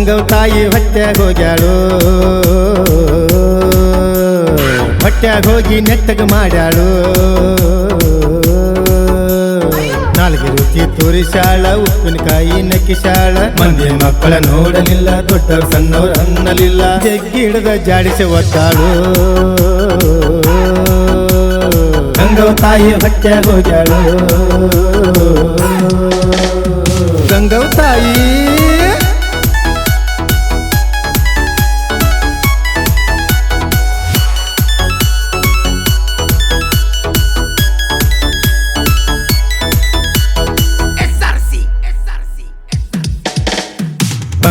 ಗಂಗವ್ ತಾಯಿ ಹೊಟ್ಯಾಗ ಹೋಗ್ಯಾಳು. ಹೊಟ್ಯಾಗ ಹೋಗಿ ನೆಟ್ಟಗ ಮಾಡ್ಯಾಳು. ನಾಲ್ಕು ರುಚಿ ತೋರಿಸಾಳ ಉಪ್ಪಿನಕಾಯಿ ನಕ್ಕಿಸಾಳ ಮಂದಿ ಮಕ್ಕಳ ನೋಡಲಿಲ್ಲ ದೊಡ್ಡ ಸಣ್ಣವ್ರ ಅನ್ನಲಿಲ್ಲ. ಜಗ್ಗಿ ಜಾಡಿಸ ಜಾಡಿಸಿ ಒತ್ತಾಳು ಗಂಗವ್ ತಾಯಿ ಹೊಟ್ಯಾಗ ಹೋಗ್ಯಾಳು.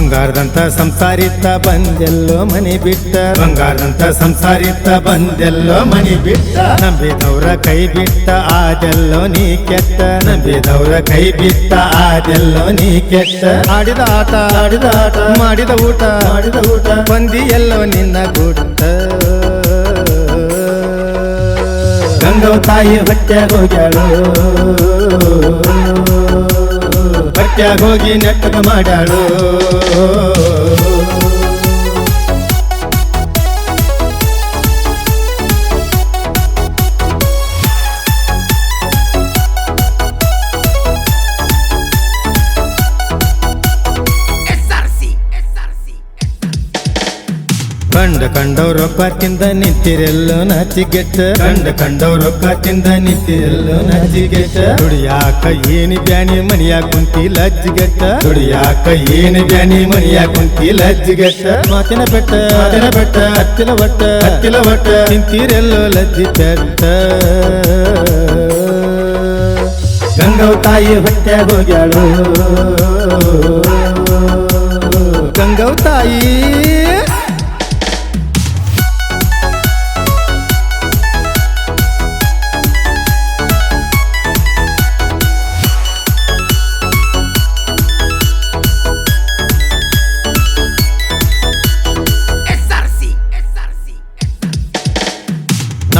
ಬಂಗಾರದಂತ ಸಂಸಾರಿತ್ತ ಬಂದೆಲ್ಲೋ ಮನಿ ಬಿಟ್ಟ, ಬಂಗಾರದಂತ ಸಂಸಾರಿತ್ತ ಬಂದೆಲ್ಲೋ ಮನಿ ಬಿಟ್ಟ. ನಂಬಿದವ್ರ ಕೈ ಬಿಟ್ಟ, ಆದೆಲ್ಲೋ ನೀ ಕೆಟ್ಟ. ನಂಬಿದವ್ರ ಕೈ ಬಿಟ್ಟ, ಆದೆಲ್ಲೋ ನೀ ಕೆಟ್ಟ. ಆಡಿದ ಆಟ ಆಡಿದ ಆಟ, ಮಾಡಿದ ಊಟ ಮಾಡಿದ ಊಟ. ಬಂದಿ ಎಲ್ಲೋ ನಿನ್ನ ಗುಡ್ಡ. ಗಂಗವ ತಾಯಿ ಹೊಟ್ಟೆ ಹೋಗ್ಯಾಳು. ಹೋಗಿ ನೆಟ್ಟಗ ಮಾಡ್ಯಾಳು ಕಂಡ ಪಾತಿಂದ ರೊಕ್ಕ ನಾಚಿ ನಿಂತಿರೆಲ್ಲೋ ನಾಚಿಗೆಟ್ಟ ಕಂಡ ಕಂಡವ್ರ ರೊಕ್ಕ ನಾಚಿ ನಿಂತಿರೆಲ್ಲೋ ನಾಚಿಗೆಟ್ಟ ದುಡಿಯಾಕ ಏನಿ ಬ್ಯಾನಿ ಮನಿಯ ಕುಂತಿ ಲಜ್ಜಿಗೆಟ್ಟ ದುಡಿಯಾಕ ಏನಿ ಬ್ಯಾನಿ ಮನಿಯ ಕುಂತಿ ಲಜ್ಜಿಗೆಟ್ಟ ಮಾತಿನ ಬೆಟ್ಟ ಮಾತಿನ ಬೆಟ್ಟ, ಹತ್ತಿಲ ಒಟ್ಟ ಹತ್ತಿಲ ಒಟ್ಟ ತಿಂತಿರೆಲ್ಲೋ ಲಜ್ಜಿ ಚೆಟ್ಟ ಗಂಗವ್ ತಾಯಿ ಹೊಟ್ಟೆ ಹೋಗ್ಯಾಳು.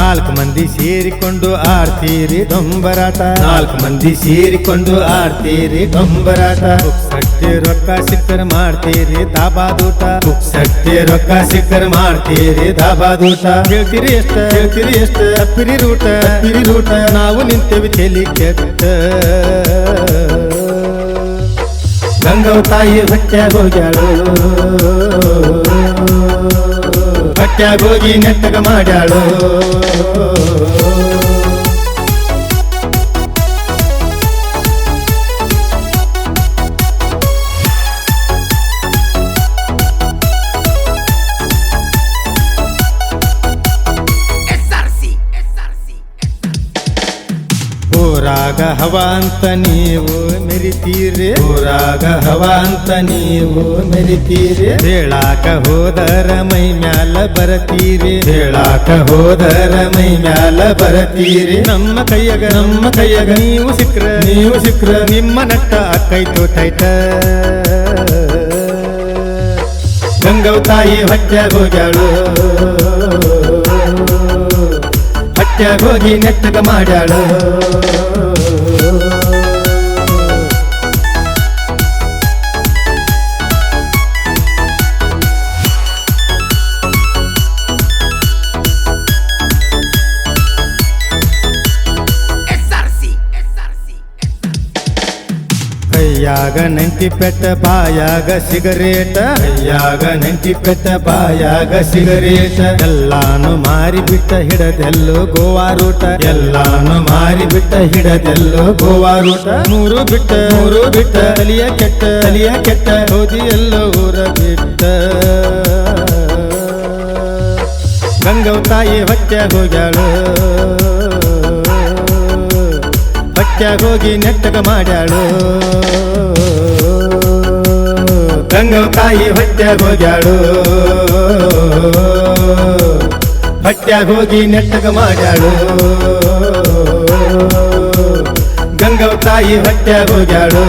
ನಾಲ್ಕು ಮಂದಿ ಸೇರಿಕೊಂಡು ಆರ್ತೀರಿ ದೊಂಬರಾಟ ನಾಲ್ಕು ಮಂದಿ ಸೇರಿಕೊಂಡು ಆರ್ತೀರಿ ದೊಂಬರಾಟ ಸಟ್ಟಿ ರೊಕ್ಕ ಸಿಕ್ಕರ್ ಮಾಡ್ತೀರಿ ದಾಬಾದೂಟ ಸಟ್ಟಿ ರೊಕ್ಕ ಸಿಕ್ಕರ್ ಮಾಡ್ತೀರಿ ದಾಬಾದೂಟ ಹೇಳ್ತೀರಿ ಎಷ್ಟ? ಹೇಳ್ತೀರಿ ಎಷ್ಟ? ಪಿರಿ ರೂಟ. ಪಿರಿ ರೂಟ. ನಾವು ನಿಂತೇವಿ ಚೆಲಿ ಕೆಟ್ಟ. ಗಂಗವ ತಾಯಿ ಸತ್ಯ ಹೋಗ್ಯಾಳು. ಹೊಟ್ಯಾಗ ಹೋಗಿ ನೆಟ್ಟಗ ಮಾಡ್ಯಾಳು? ಹವ ಅಂತ ನೀವು ಮೆರಿತೀರಿ. ಊರಾಗ ಹವ ಅಂತ ನೀವು ಮೆರಿತೀರಿ. ಹೇಳಾಕ ಹೋದರ ಮೈ ಮ್ಯಾಲ ಬರತೀರಿ. ಹೇಳಾಕ ಹೋದರ ಮೈ ಮ್ಯಾಲ ಬರತೀರಿ. ನಮ್ಮ ಕೈಯಗ ನಮ್ಮ ಕೈಯಗ ನೀವು ಸಿಕ್ರ ನೀವು ಸಿಕ್ರ ನಿಮ್ಮ ನಟ್ಟ ಅಕ್ಕೈತು ಟೈಟ. ಗಂಗವ್ ತಾಯಿ ಹೊಟ್ಯಾಗ ಹೋಗ್ಯಾಳು. ಹೊಟ್ಯಾಗ ಹೋಗಿ ನೆಟ್ಟಗ ಮಾಡ್ಯಾಳು. ಕೈಯಾಗ ನೆಂಟಿ ಪೆಟ್ಟ ಬಾಯಾಗ ಸಿಗರೇಟ. ಕೈಯಾಗ ನೆಂಟಿ ಪೆಟ್ಟ ಬಾಯಾಗ ಸಿಗರೇಟ. ಎಲ್ಲಾನು ಮಾರಿ ಬಿಟ್ಟ ಹಿಡದೆಲ್ಲೋ ಗೋವಾ ರೂಟ. ಎಲ್ಲಾನು ಮಾರಿ ಬಿಟ್ಟ ಹಿಡದೆಲ್ಲೋ ಗೋವಾ ರೂಟ. ಮೂರು ಬಿಟ್ಟ ಮೂರು ಬಿಟ್ಟ ಅಲಿಯ ಕೆಟ್ಟ ಅಲಿಯ ಕೆಟ್ಟ ಹೋದಿ ಎಲ್ಲೋ ಊರ ಬಿಟ್ಟ. ಗಂಗವ ತಾಯಿ ಹೊತ್ತೆ ಹೋಗ್ಯಾಳು. ಹೊಟ್ಯಾಗ ಹೋಗಿ ನೆಟ್ಟಗ ಮಾಡ್ಯಾಳು. ಗಂಗ ತಾಯಿ ಹೊಟ್ಟ್ಯಾಗ ಹೋಗ್ಯಾಳು ಹೊಟ್ಟ್ಯಾಗ ಹೋಗಿ ನೆಟ್ಟಗ ಮಾಡ್ಯಾಳು. ಗಂಗ ತಾಯಿ ಹೊಟ್ಟ್ಯಾಗ ಹೋಗ್ಯಾಳು